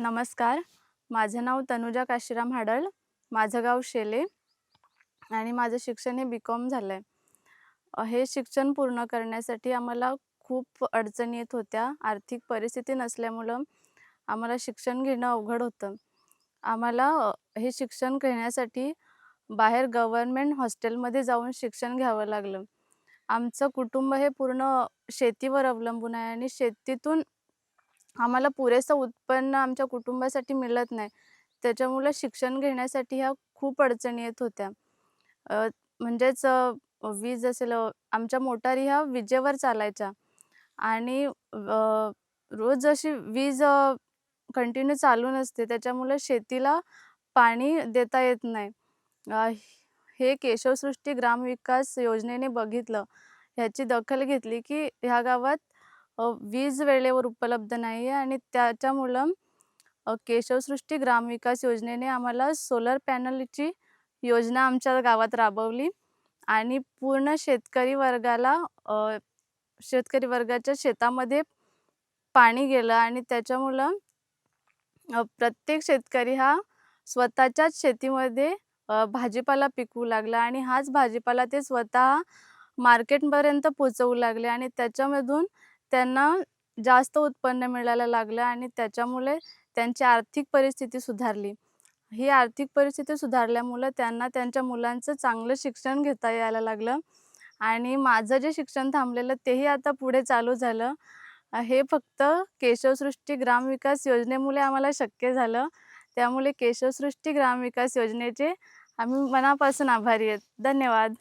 नमस्कार. माझं नाव तनुजा काशीराम हाडळ. माझं गाव शेले आणि माझं शिक्षण हे बी कॉम झालं आहे हे शिक्षण पूर्ण करण्यासाठी आम्हाला खूप अडचणी येत होत्या. आर्थिक परिस्थिती नसल्यामुळं आम्हाला शिक्षण घेणं अवघड होतं. आम्हाला हे शिक्षण घेण्यासाठी बाहेर गव्हर्मेंट हॉस्टेलमध्ये जाऊन शिक्षण घ्यावं लागलं. आमचं कुटुंब हे पूर्ण शेतीवर अवलंबून आहे आणि शेतीतून आम्हाला पुरेसं उत्पन्न आमच्या कुटुंबासाठी मिळत नाही. त्याच्यामुळे शिक्षण घेण्यासाठी ह्या खूप अडचणी येत होत्या. म्हणजेच वीज असेल आमच्या मोटारी ह्या विजेवर चालायच्या. आणि रोज अशी वीज कंटिन्यू चालू नसते. त्याच्यामुळे शेतीला पाणी देता येत नाही. हे केशवसृष्टी ग्रामविकास योजनेने बघितलं. ह्याची दखल घेतली की ह्या गावात वीज वेळेवर उपलब्ध नाही आहे आणि त्याच्यामुळं केशवसृष्टी ग्रामविकास योजनेने आम्हाला सोलर पॅनलची योजना आमच्या गावात राबवली आणि पूर्ण शेतकरी वर्गाला शेतकरी वर्गाच्या शेतामध्ये पाणी गेलं आणि त्याच्यामुळं प्रत्येक शेतकरी हा स्वतःच्याच शेतीमध्ये भाजीपाला पिकवू लागला आणि हाच भाजीपाला ते स्वतः मार्केटपर्यंत पोचवू लागले आणि त्याच्यामधून त्यांना जास्त उत्पन्न मिळायला लागलं आणि त्याच्यामुळे त्यांची आर्थिक परिस्थिती सुधारली. ही आर्थिक परिस्थिती सुधारल्यामुळं त्यांना त्यांच्या मुलांचं चांगलं शिक्षण घेता यायला लागलं आणि माझं जे शिक्षण थांबलेलं तेही आता पुढे चालू झालं. हे फक्त केशवसृष्टी ग्रामविकास योजनेमुळे आम्हाला शक्य झालं. त्यामुळे केशवसृष्टी ग्रामविकास योजनेचे आम्ही मनापासून आभारी आहेत. धन्यवाद.